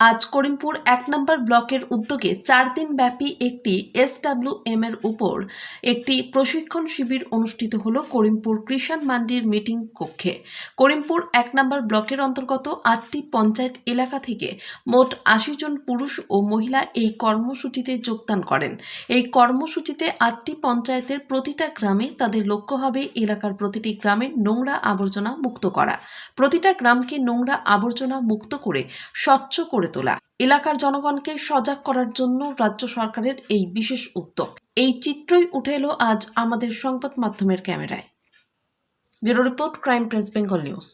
আজ করিমপুর এক নম্বর ব্লকের উদ্যোগে চার দিন ব্যাপী একটি এসডাব্লিউএম এর উপর একটি প্রশিক্ষণ শিবির অনুষ্ঠিত হল করিমপুর কৃষাণ মান্ডির মিটিং কক্ষে। করিমপুর এক নম্বর ব্লকের অন্তর্গত আটটি পঞ্চায়েত এলাকা থেকে মোট আশি জন পুরুষ ও মহিলা এই কর্মসূচিতে যোগদান করেন। এই কর্মসূচিতে আটটি পঞ্চায়েতের প্রতিটা গ্রামে তাদের লক্ষ্য হবে এলাকার প্রতিটি গ্রামের নোংরা আবর্জনা মুক্ত করা। প্রতিটা গ্রামকে নোংরা আবর্জনা মুক্ত করে স্বচ্ছ করে তোলা। এলাকার জনগণকে সজাগ করার জন্য রাজ্য সরকারের এই বিশেষ উদ্যোগ। এই চিত্রই উঠে এলো আজ আমাদের সংবাদ মাধ্যমের ক্যামেরায়। Bureau report crime press Bengal news.